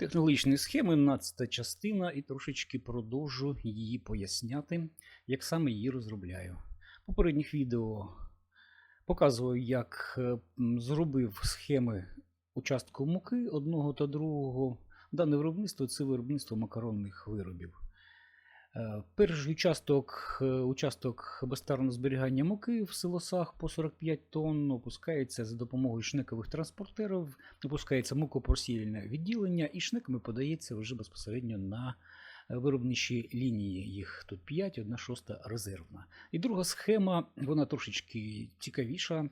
Технологічні схеми, 11 частина, і трошечки продовжу її поясняти, як саме її розробляю. Попередніх відео показував, як е, зробив схеми участку муки одного та другого. Дане виробництво це виробництво макаронних виробів. Е, Перший участок, е, участок безстарного зберігання муки в силосах по 45 тонн опускається за допомогою шнекових транспортерів, опускається мукопросіяльне відділення, і шниками подається вже безпосередньо на виробничі лінії. Їх тут 5, одна шоста резервна. І друга схема, вона трошечки цікавіша,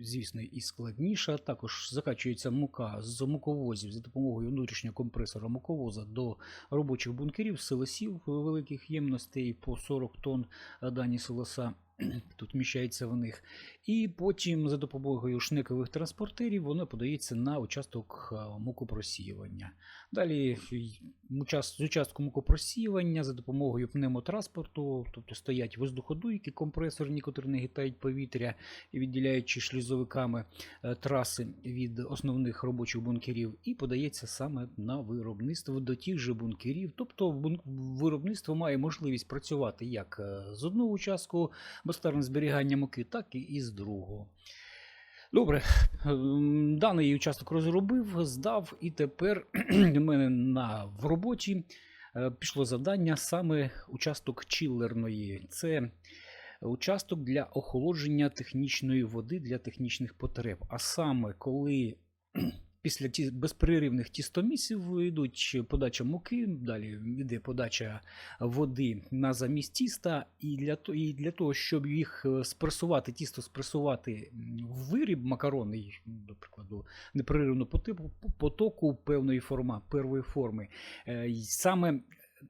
звісно, і складніша. Також закачується мука з муковозів за допомогою внутрішнього компресора муковоза до робочих бункерів, силосів великих ємностей по 40 тонн е, дані силоса. Тут вміщається в них. І потім за допомогою шнекових транспортерів воно подається на участок е, мукопросіювання. Далі з участку мукопросіювання за допомогою пневмотранспорту, тобто стоять воздуходуйки компресорні, котрі нагітають повітря, і відділяючи шлюзовиками е, траси від основних робочих бункерів, і подається саме на виробництво до тих же бункерів. Тобто виробництво має можливість працювати як е, з одного участку безстарного зберігання муки, так і із другого. Добре, ем, даний участок розробив, здав, і тепер у мене на, в роботі е, пішло завдання саме участок чилерної. Це участок для охолодження технічної води для технічних потреб. А саме, коли після ті, безперервних тістомісів йдуть подача муки, далі йде подача води на замість тіста, і для, і для того, щоб їх е, спресувати, тісто спресувати в виріб макаронний, до прикладу, непреривну потипу- потоку певної форма, первої форми, е, саме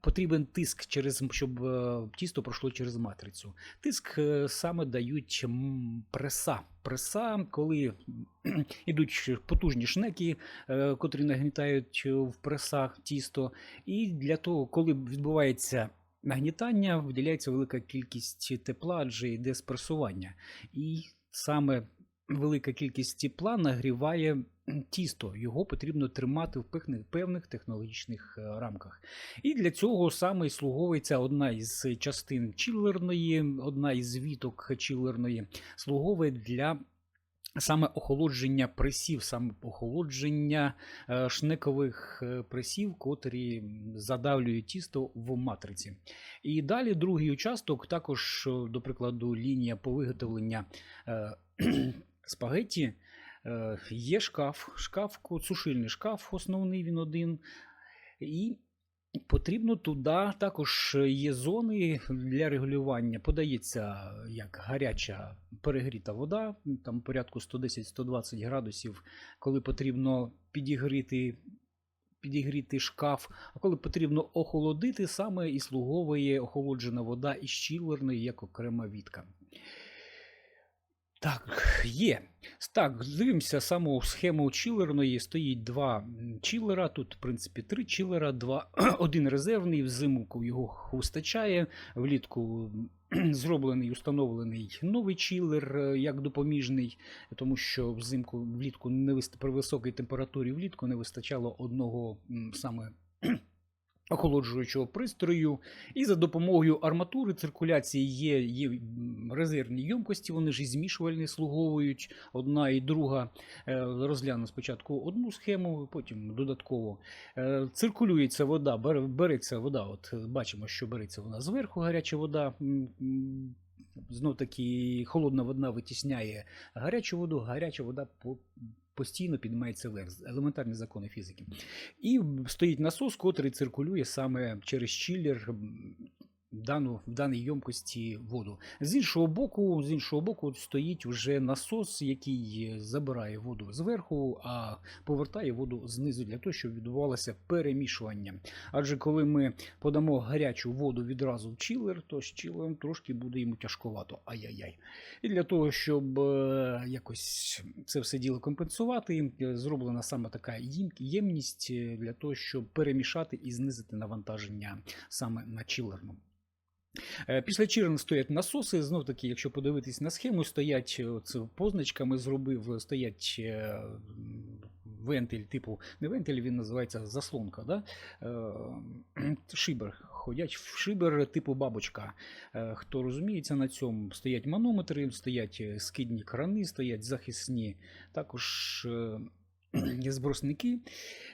потрібен тиск, через, щоб е, тісто пройшло через матрицю. Тиск е, саме дають преса. Преса, коли кхм, ідуть потужні шнеки, е, котрі нагнітають в пресах тісто. І для того, коли відбувається нагнітання, виділяється велика кількість тепла, адже йде спресування. І саме велика кількість тепла нагріває тісто. Його потрібно тримати в певних, технологічних е, рамках. І для цього саме слуговується одна із частин чілерної, одна із віток чілерної, слуговує для. Саме охолодження пресів, саме охолодження е, шнекових е, пресів, котрі задавлюють тісто в матриці. І далі другий участок, також, до прикладу, лінія по виготовлення спагетті. Е, Є шкаф, шкаф, сушильний шкаф, основний він один. І потрібно туди також є зони для регулювання. Подається як гаряча перегріта вода, там порядку 110-120 градусів, коли потрібно підігріти. Підігріти шкаф, а коли потрібно охолодити, саме і слуговує охолоджена вода із чілерної як окрема вітка. Так, є. Так, дивимося саму схему чилерної. Стоїть два м, чилера. Тут, в принципі, три чилера, два, один резервний, взимку його вистачає. Влітку зроблений, установлений новий чилер е, як допоміжний, тому що взимку влітку не вист... при високій температурі влітку не вистачало одного саме. Охолоджуючого пристрою, і за допомогою арматури циркуляції є, є резервні ємкості, вони ж і змішувальні слуговують. Одна і друга. Е, Розгляну спочатку одну схему, потім додатково. Е, Циркулюється вода, береться вода. От бачимо, що береться вона зверху, гаряча вода. Знов таки холодна вода витісняє гарячу воду, гаряча вода по- постійно піднімається вверх. Елементарні закони фізики. І стоїть насос, котрий циркулює саме через м, дану, в даній ємкості воду. З іншого боку, з іншого боку стоїть вже насос, який забирає воду зверху, а повертає воду знизу для того, щоб відбувалося перемішування. Адже коли ми подамо гарячу воду відразу в чилер, то з чилером трошки буде йому тяжковато. Ай-яй-яй. І для того, щоб е, якось це все діло компенсувати, е, зроблена саме така ємність е, для того, щоб перемішати і знизити навантаження саме на чилерну. Е, Після чирен стоять насоси. Знов таки, якщо подивитись на схему, стоять е, це позначками зробив, стоять е, вентиль, типу, не вентиль, він називається заслонка. Да? Е, шибер. Ходять в шибер типу бабочка. Е, Хто розуміється на цьому, стоять манометри, стоять е, скидні крани, стоять захисні, також е, збросники,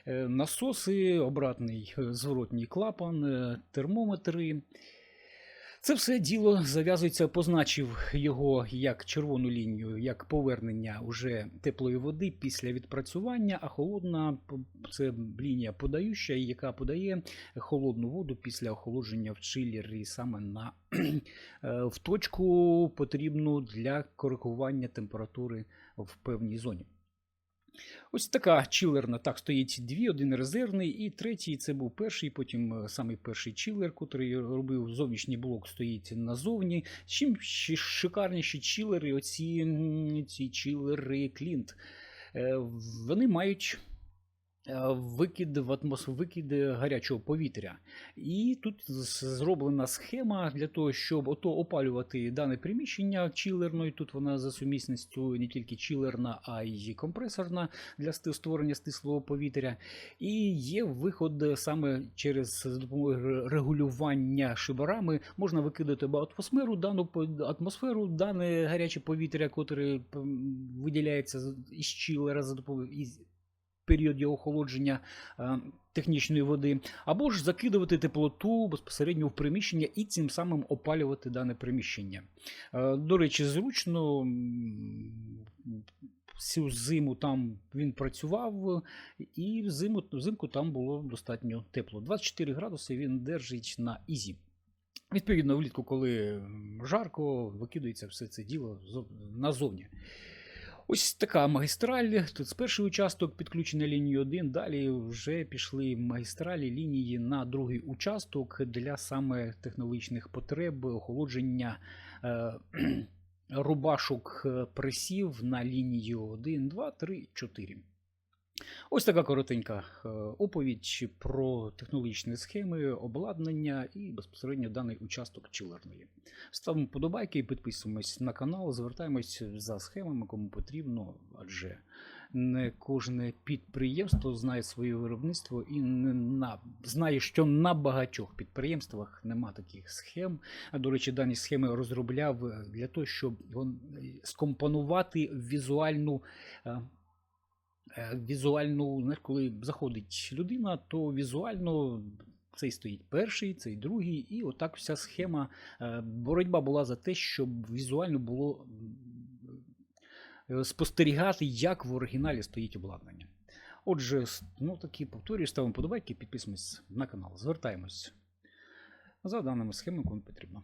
е, насоси, обратний е, зворотній клапан, е, термометри. Це все діло зав'язується, позначив його як червону лінію, як повернення уже теплої води після відпрацювання, а холодна це лінія подаюча, яка подає холодну воду після охолодження в чилері саме на е, в точку потрібну для коригування температури в певній зоні. Ось така чілерна. Так, стоїть дві, один резервний, і третій це був перший, потім е, самий перший чілер, який робив зовнішній блок, стоїть назовні. Чим шикарніші чілери, оці ці чілери Клінт. Е, Вони мають викид в атмосферу, викид гарячого повітря. І тут зроблена схема для того, щоб ото опалювати дане приміщення чилерною. Тут вона за сумісністю не тільки чилерна, а й компресорна для створення стислого повітря. І є виход саме через за регулювання шибарами. Можна викидати атмосферу, дану атмосферу, дане гаряче повітря, котре виділяється із чилера за допомогою період його охолодження е, технічної води, або ж закидувати теплоту безпосередньо в приміщення і цим самим опалювати дане приміщення. Е, До речі, зручно всю зиму там він працював, і взиму, взимку там було достатньо тепло. 24 градуси він держить на ізі. Відповідно, влітку, коли жарко, викидується все це діло назовні. Ось така магістраль. Тут з перший участок підключений лінію 1, далі вже пішли магістралі лінії на другий участок для саме технологічних потреб охолодження е, рубашок присів пресів на лінію 1, 2, 3, 4. Ось така коротенька е, оповідь про технологічні схеми, обладнання і безпосередньо даний участок чилерної. Ставимо подобайки підписуємось на канал, звертаємось за схемами, кому потрібно, адже не кожне підприємство знає своє виробництво і не на, знає, що на багатьох підприємствах нема таких схем. А до речі, дані схеми розробляв е, для того, щоб е, скомпонувати візуальну. Е, Візуальну, знаєш, коли заходить людина, то візуально цей стоїть перший, цей другий, і отак вся схема. е, Боротьба була за те, щоб візуально було е, спостерігати, як в оригіналі стоїть обладнання. Отже, ну такі повторюю, ставимо подобайки, підписуємось на канал. Звертаємось за даними схеми, кому потрібно.